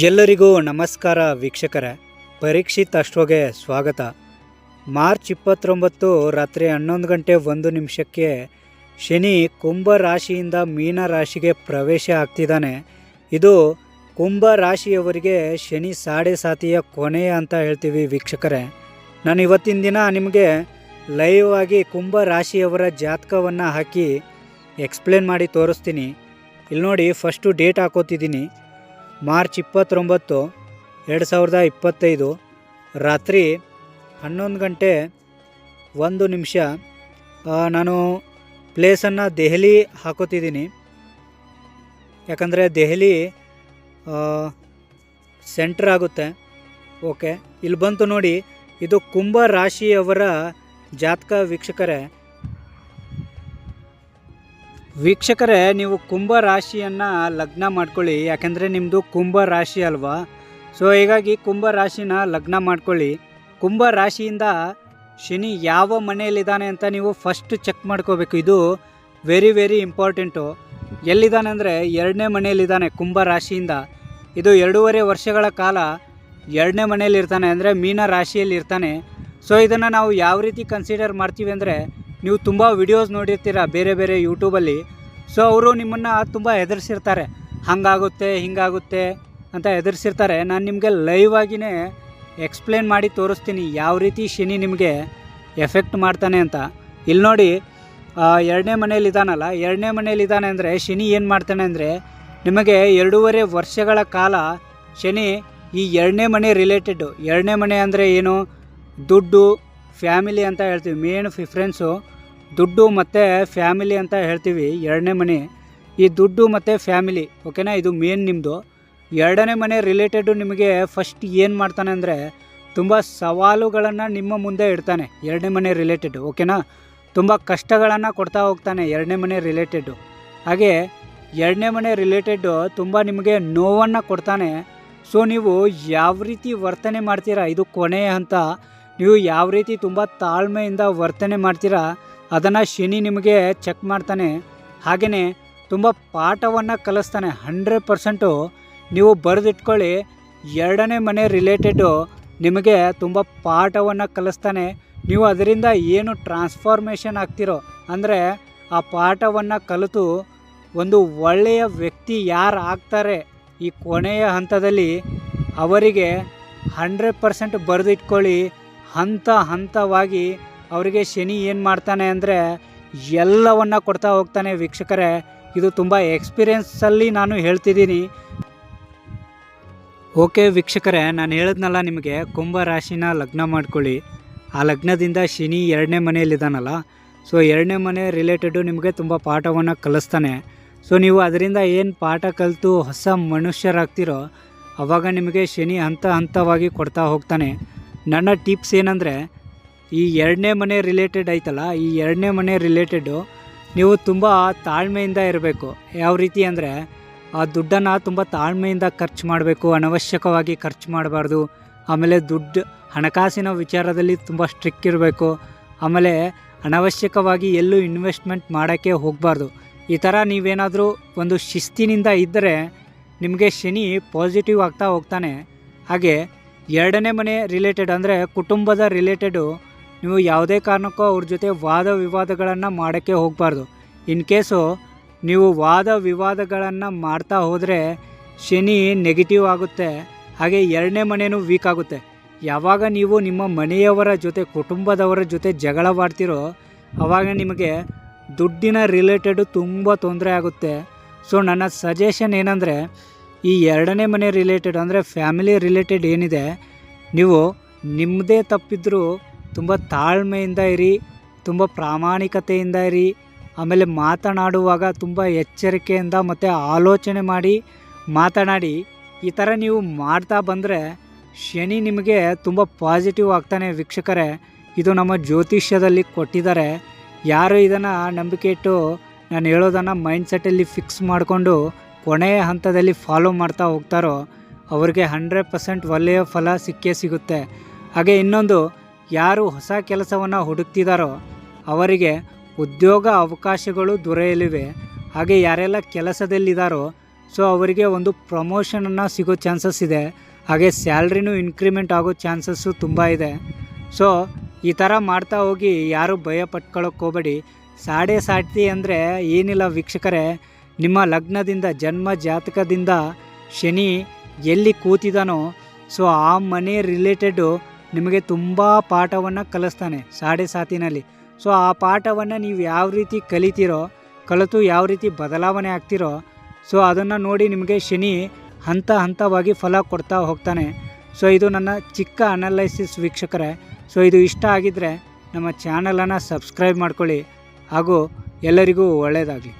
ಎಲ್ಲರಿಗೂ ನಮಸ್ಕಾರ ವೀಕ್ಷಕರೇ. ಪರೀಕ್ಷಿತ್ ಅಷ್ಟೋಗೆ ಸ್ವಾಗತ. ಮಾರ್ಚ್ ಇಪ್ಪತ್ತೊಂಬತ್ತು ರಾತ್ರಿ ಹನ್ನೊಂದು ಗಂಟೆ ಒಂದು ನಿಮಿಷಕ್ಕೆ ಶನಿ ಕುಂಭ ರಾಶಿಯಿಂದ ಮೀನ ರಾಶಿಗೆ ಪ್ರವೇಶ ಆಗ್ತಿದ್ದಾನೆ. ಇದು ಕುಂಭ ರಾಶಿಯವರಿಗೆ ಶನಿ ಸಾಡೆ ಸಾತಿಯ ಕೊನೆಯ ಅಂತ ಹೇಳ್ತೀವಿ ವೀಕ್ಷಕರೇ. ನಾನು ಇವತ್ತಿನ ದಿನ ನಿಮಗೆ ಲೈವ್ ಆಗಿ ಕುಂಭ ರಾಶಿಯವರ ಜಾತಕವನ್ನು ಹಾಕಿ ಎಕ್ಸ್ಪ್ಲೇನ್ ಮಾಡಿ ತೋರಿಸ್ತೀನಿ. ಇಲ್ಲಿ ನೋಡಿ ಫಸ್ಟು ಡೇಟ್ ಹಾಕೋತಿದ್ದೀನಿ. ಮಾರ್ಚ್ ಇಪ್ಪತ್ತೊಂಬತ್ತು, ಎರಡು ಸಾವಿರದ ಇಪ್ಪತ್ತೈದು, ರಾತ್ರಿ ಹನ್ನೊಂದು ಗಂಟೆ ಒಂದು ನಿಮಿಷ ನಾನು ಪ್ಲೇಸನ್ನು ದೆಹಲಿ ಹಾಕೋತಿದ್ದೀನಿ. ಯಾಕಂದರೆ ದೆಹಲಿ ಸೆಂಟ್ರ್ ಆಗುತ್ತೆ. ಓಕೆ, ಇಲ್ಲಿ ಬಂತು ನೋಡಿ, ಇದು ಕುಂಭ ರಾಶಿಯವರ ಜಾತಕ ವೀಕ್ಷಕರೇ. ವೀಕ್ಷಕರೇ, ನೀವು ಕುಂಭ ರಾಶಿಯನ್ನು ಲಗ್ನ ಮಾಡ್ಕೊಳ್ಳಿ. ಯಾಕೆಂದರೆ ನಿಮ್ಮದು ಕುಂಭ ರಾಶಿ ಅಲ್ವಾ? ಸೊ ಹೀಗಾಗಿ ಕುಂಭ ರಾಶಿನ ಲಗ್ನ ಮಾಡ್ಕೊಳ್ಳಿ. ಕುಂಭ ರಾಶಿಯಿಂದ ಶನಿ ಯಾವ ಮನೆಯಲ್ಲಿದ್ದಾನೆ ಅಂತ ನೀವು ಫಸ್ಟ್ ಚೆಕ್ ಮಾಡ್ಕೋಬೇಕು. ಇದು ವೆರಿ ವೆರಿ ಇಂಪಾರ್ಟೆಂಟು ಎಲ್ಲಿದ್ದಾನೆ ಅಂದರೆ ಎರಡನೇ ಮನೆಯಲ್ಲಿದ್ದಾನೆ ಕುಂಭ ರಾಶಿಯಿಂದ. ಇದು ಎರಡೂವರೆ ವರ್ಷಗಳ ಕಾಲ ಎರಡನೇ ಮನೆಯಲ್ಲಿ ಇರ್ತಾನೆ ಅಂದರೆ ಮೀನ ರಾಶಿಯಲ್ಲಿ ಇರ್ತಾನೆ ಸೊ ಇದನ್ನು ನಾವು ಯಾವ ರೀತಿ ಕನ್ಸಿಡರ್ ಮಾಡ್ತೀವಿ ಅಂದರೆ ನೀವು ತುಂಬ ವಿಡಿಯೋಸ್ ನೋಡಿರ್ತೀರ ಬೇರೆ ಬೇರೆ ಯೂಟ್ಯೂಬಲ್ಲಿ ಸೊ ಅವರು ನಿಮ್ಮನ್ನು ತುಂಬ ಹೆದರ್ಸಿರ್ತಾರೆ ಹಾಗಾಗುತ್ತೆ, ಹಿಂಗಾಗುತ್ತೆ ಅಂತ ಹೆದರ್ಸಿರ್ತಾರೆ ನಾನು ನಿಮಗೆ ಲೈವ್ ಆಗಿನೇ ಎಕ್ಸ್ಪ್ಲೇನ್ ಮಾಡಿ ತೋರಿಸ್ತೀನಿ ಯಾವ ರೀತಿ ಶನಿ ನಿಮಗೆ ಎಫೆಕ್ಟ್ ಮಾಡ್ತಾನೆ ಅಂತ. ಇಲ್ಲಿ ನೋಡಿ ಎರಡನೇ ಮನೇಲಿ ಇದ್ದಾನಲ್ಲ, ಎರಡನೇ ಮನೇಲಿ ಇದ್ದಾನೆ ಅಂದರೆ ಶನಿ ಏನು ಮಾಡ್ತಾನೆ ಅಂದರೆ ನಿಮಗೆ ಎರಡೂವರೆ ವರ್ಷಗಳ ಕಾಲ ಶನಿ ಈ ಎರಡನೇ ಮನೆ ರಿಲೇಟೆಡ್ಡು ಎರಡನೇ ಮನೆ ಅಂದರೆ ಏನು? ದುಡ್ಡು ಫ್ಯಾಮಿಲಿ ಅಂತ ಹೇಳ್ತೀವಿ. ಮೇನ್ ಪ್ರಿಫ್ರೆನ್ಸು ದುಡ್ಡು ಮತ್ತು ಫ್ಯಾಮಿಲಿ ಅಂತ ಹೇಳ್ತೀವಿ ಎರಡನೇ ಮನೆ. ಈ ದುಡ್ಡು ಮತ್ತು ಫ್ಯಾಮಿಲಿ ಓಕೆನಾ ಇದು ಮೇನ್ ನಿಮ್ಮದು ಎರಡನೇ ಮನೆ ರಿಲೇಟೆಡು ನಿಮಗೆ ಫಸ್ಟ್ ಏನು ಮಾಡ್ತಾನೆ ಅಂದರೆ ತುಂಬ ಸವಾಲುಗಳನ್ನು ನಿಮ್ಮ ಮುಂದೆ ಇಡ್ತಾನೆ ಎರಡನೇ ಮನೆ ರಿಲೇಟೆಡ್ ಓಕೆನಾ ತುಂಬ ಕಷ್ಟಗಳನ್ನು ಕೊಡ್ತಾ ಹೋಗ್ತಾನೆ ಎರಡನೇ ಮನೆ ರಿಲೇಟೆಡ್ಡು ಹಾಗೆ ಎರಡನೇ ಮನೆ ರಿಲೇಟೆಡ್ಡು ತುಂಬ ನಿಮಗೆ ನೋವನ್ನು ಕೊಡ್ತಾನೆ. ಸೊ ನೀವು ಯಾವ ರೀತಿ ವರ್ತನೆ ಮಾಡ್ತೀರಾ? ಇದು ಕೊನೆಯ ಹಂತ ನೀವು ಯಾವ ರೀತಿ ತುಂಬ ತಾಳ್ಮೆಯಿಂದ ವರ್ತನೆ ಮಾಡ್ತೀರಾ, ಅದನ್ನು ಶನಿ ನಿಮಗೆ ಚೆಕ್ ಮಾಡ್ತಾನೆ. ಹಾಗೆಯೇ ತುಂಬ ಪಾಠವನ್ನು ಕಲಿಸ್ತಾನೆ ಹಂಡ್ರೆಡ್ ಪರ್ಸೆಂಟು ನೀವು ಬರೆದಿಟ್ಕೊಳ್ಳಿ. ಎರಡನೇ ಮನೆ ರಿಲೇಟೆಡು ನಿಮಗೆ ತುಂಬ ಪಾಠವನ್ನು ಕಲಿಸ್ತಾನೆ. ನೀವು ಅದರಿಂದ ಏನು ಟ್ರಾನ್ಸ್ಫಾರ್ಮೇಷನ್ ಆಗ್ತಿರೋ, ಅಂದರೆ ಆ ಪಾಠವನ್ನು ಕಲಿತು ಒಂದು ಒಳ್ಳೆಯ ವ್ಯಕ್ತಿ ಯಾರು ಆಗ್ತಾರೆ ಈ ಕೊನೆಯ ಹಂತದಲ್ಲಿ ಅವರಿಗೆ ಹಂಡ್ರೆಡ್ ಪರ್ಸೆಂಟ್ ಬರೆದಿಟ್ಕೊಳ್ಳಿ. ಹಂತ ಹಂತವಾಗಿ ಅವರಿಗೆ ಶನಿ ಏನು ಮಾಡ್ತಾನೆ ಅಂದರೆ ಎಲ್ಲವನ್ನು ಕೊಡ್ತಾ ಹೋಗ್ತಾನೆ ವೀಕ್ಷಕರೇ. ಇದು ತುಂಬ ಎಕ್ಸ್ಪೀರಿಯೆನ್ಸಲ್ಲಿ ನಾನು ಹೇಳ್ತಿದ್ದೀನಿ. ಓಕೆ ವೀಕ್ಷಕರೇ, ನಾನು ಹೇಳಿದ್ನಲ್ಲ ನಿಮಗೆ, ಕುಂಭ ರಾಶಿನ ಲಗ್ನ ಮಾಡ್ಕೊಳ್ಳಿ. ಆ ಲಗ್ನದಿಂದ ಶನಿ ಎರಡನೇ ಮನೆಯಲ್ಲಿದ್ದಾನಲ್ಲ ಸೊ ಎರಡನೇ ಮನೆ ರಿಲೇಟೆಡು ನಿಮಗೆ ತುಂಬ ಪಾಠವನ್ನು ಕಲಿಸ್ತಾನೆ. ಸೊ ನೀವು ಅದರಿಂದ ಏನು ಪಾಠ ಕಲಿತು ಹೊಸ ಮನುಷ್ಯರಾಗ್ತಿರೋ, ಅವಾಗ ನಿಮಗೆ ಶನಿ ಹಂತ ಹಂತವಾಗಿ ಕೊಡ್ತಾ ಹೋಗ್ತಾನೆ. ನನ್ನ ಟಿಪ್ಸ್ ಏನಂದರೆ, ಈ ಎರಡನೇ ಮನೆ ರಿಲೇಟೆಡ್ ಐತಲ್ಲ, ಈ ಎರಡನೇ ಮನೆ ರಿಲೇಟೆಡು ನೀವು ತುಂಬ ತಾಳ್ಮೆಯಿಂದ ಇರಬೇಕು. ಯಾವ ರೀತಿ ಅಂದರೆ, ಆ ದುಡ್ಡನ್ನು ತುಂಬ ತಾಳ್ಮೆಯಿಂದ ಖರ್ಚು ಮಾಡಬೇಕು, ಅನವಶ್ಯಕವಾಗಿ ಖರ್ಚು ಮಾಡಬಾರ್ದು. ಆಮೇಲೆ ದುಡ್ಡು, ಹಣಕಾಸಿನ ವಿಚಾರದಲ್ಲಿ ತುಂಬ ಸ್ಟ್ರಿಕ್ ಇರಬೇಕು. ಆಮೇಲೆ ಅನವಶ್ಯಕವಾಗಿ ಎಲ್ಲೂ ಇನ್ವೆಸ್ಟ್ಮೆಂಟ್ ಮಾಡೋಕ್ಕೆ ಹೋಗಬಾರ್ದು. ಈ ಥರ ನೀವೇನಾದರೂ ಒಂದು ಶಿಸ್ತಿನಿಂದ ಇದ್ದರೆ ನಿಮಗೆ ಶನಿ ಪಾಸಿಟಿವ್ ಆಗ್ತಾ ಹೋಗ್ತಾನೆ. ಹಾಗೆ ಎರಡನೇ ಮನೆ ರಿಲೇಟೆಡ್ ಅಂದರೆ ಕುಟುಂಬದ ರಿಲೇಟೆಡು ನೀವು ಯಾವುದೇ ಕಾರಣಕ್ಕೂ ಅವ್ರ ಜೊತೆ ವಾದ ವಿವಾದಗಳನ್ನು ಮಾಡೋಕ್ಕೆ ಹೋಗಬಾರ್ದು. ಇನ್ ಕೇಸು ನೀವು ವಾದ ವಿವಾದಗಳನ್ನು ಮಾಡ್ತಾ ಹೋದರೆ ಶನಿ ನೆಗೆಟಿವ್ ಆಗುತ್ತೆ, ಹಾಗೆ ಎರಡನೇ ಮನೆಯೂ ವೀಕ್ ಆಗುತ್ತೆ. ಯಾವಾಗ ನೀವು ನಿಮ್ಮ ಮನೆಯವರ ಜೊತೆ, ಕುಟುಂಬದವರ ಜೊತೆ ಜಗಳವಾಡ್ತಿರೋ ಆವಾಗ ನಿಮಗೆ ದುಡ್ಡಿನ ರಿಲೇಟೆಡು ತುಂಬ ತೊಂದರೆ ಆಗುತ್ತೆ. ಸೊ ನನ್ನ ಸಜೆಷನ್ ಏನಂದರೆ ಈ ಎರಡನೇ ಮನೆ ರಿಲೇಟೆಡ್ ಅಂದರೆ ಫ್ಯಾಮಿಲಿ ರಿಲೇಟೆಡ್ ಏನಿದೆ, ನೀವು ನಿಮ್ಮದೇ ತಪ್ಪಿದ್ರೂ ತುಂಬ ತಾಳ್ಮೆಯಿಂದ ಇರಿ, ತುಂಬ ಪ್ರಾಮಾಣಿಕತೆಯಿಂದ ಇರಿ, ಆಮೇಲೆ ಮಾತನಾಡುವಾಗ ತುಂಬ ಎಚ್ಚರಿಕೆಯಿಂದ ಮತ್ತು ಆಲೋಚನೆ ಮಾಡಿ ಮಾತನಾಡಿ. ಈ ಥರ ನೀವು ಮಾಡ್ತಾ ಬಂದರೆ ಶನಿ ನಿಮಗೆ ತುಂಬ ಪಾಸಿಟಿವ್ ಆಗ್ತಾನೆ ವೀಕ್ಷಕರೇ. ಇದು ನಮ್ಮ ಜ್ಯೋತಿಷ್ಯದಲ್ಲಿ ಕೊಟ್ಟಿದ್ದಾರೆ. ಯಾರು ಇದನ್ನು ನಂಬಿಕೆ ಇಟ್ಟು ನಾನು ಹೇಳೋದನ್ನು ಮೈಂಡ್ಸೆಟ್ಟಲ್ಲಿ ಫಿಕ್ಸ್ ಮಾಡಿಕೊಂಡು ಕೊನೆಯ ಹಂತದಲ್ಲಿ ಫಾಲೋ ಮಾಡ್ತಾ ಹೋಗ್ತಾರೋ, ಅವ್ರಿಗೆ ಹಂಡ್ರೆಡ್ ಪರ್ಸೆಂಟ್ ಒಳ್ಳೆಯ ಫಲ ಸಿಕ್ಕೇ ಸಿಗುತ್ತೆ. ಹಾಗೆ ಇನ್ನೊಂದು, ಯಾರು ಹೊಸ ಕೆಲಸವನ್ನು ಹುಡುಕ್ತಿದ್ದಾರೋ ಅವರಿಗೆ ಉದ್ಯೋಗ ಅವಕಾಶಗಳು ದೊರೆಯಲಿವೆ. ಹಾಗೆ ಯಾರೆಲ್ಲ ಕೆಲಸದಲ್ಲಿದ್ದಾರೋ ಸೊ ಅವರಿಗೆ ಒಂದು ಪ್ರಮೋಷನನ್ನು ಸಿಗೋ ಚಾನ್ಸಸ್ ಇದೆ. ಹಾಗೆ ಸ್ಯಾಲ್ರಿನೂ ಇನ್ಕ್ರಿಮೆಂಟ್ ಆಗೋ ಚಾನ್ಸಸ್ಸು ತುಂಬ ಇದೆ. ಸೊ ಈ ಥರ ಮಾಡ್ತಾ ಹೋಗಿ ಯಾರು ಭಯ ಪಟ್ಕೊಳ್ಳೋಕೆ ಸಾಡೆ ಸಾಟಿ ಅಂದರೆ ಏನಿಲ್ಲ ವೀಕ್ಷಕರೇ. ನಿಮ್ಮ ಲಗ್ನದಿಂದ ಜನ್ಮ ಜಾತಕದಿಂದ ಶನಿ ಎಲ್ಲಿ ಕೂತಿದಾನೋ, ಸೊ ಆ ಮನೆ ರಿಲೇಟೆಡು ನಿಮಗೆ ತುಂಬ ಪಾಠವನ್ನು ಕಲಿಸ್ತಾನೆ ಸಾಡೆ ಸಾತಿನಲ್ಲಿ. ಸೊ ಆ ಪಾಠವನ್ನು ನೀವು ಯಾವ ರೀತಿ ಕಲಿತೀರೋ, ಕಲಿತು ಯಾವ ರೀತಿ ಬದಲಾವಣೆ ಆಗ್ತಿರೋ, ಸೊ ಅದನ್ನು ನೋಡಿ ನಿಮಗೆ ಶನಿ ಹಂತ ಹಂತವಾಗಿ ಫಲ ಕೊಡ್ತಾ ಹೋಗ್ತಾನೆ. ಸೊ ಇದು ನನ್ನ ಚಿಕ್ಕ ಅನಲೈಸಿಸ್ ವೀಕ್ಷಕರೇ. ಸೊ ಇದು ಇಷ್ಟ ಆಗಿದ್ದರೆ ನಮ್ಮ ಚಾನಲನ್ನು ಸಬ್ಸ್ಕ್ರೈಬ್ ಮಾಡ್ಕೊಳ್ಳಿ ಹಾಗೂ ಎಲ್ಲರಿಗೂ ಒಳ್ಳೆಯದಾಗಲಿ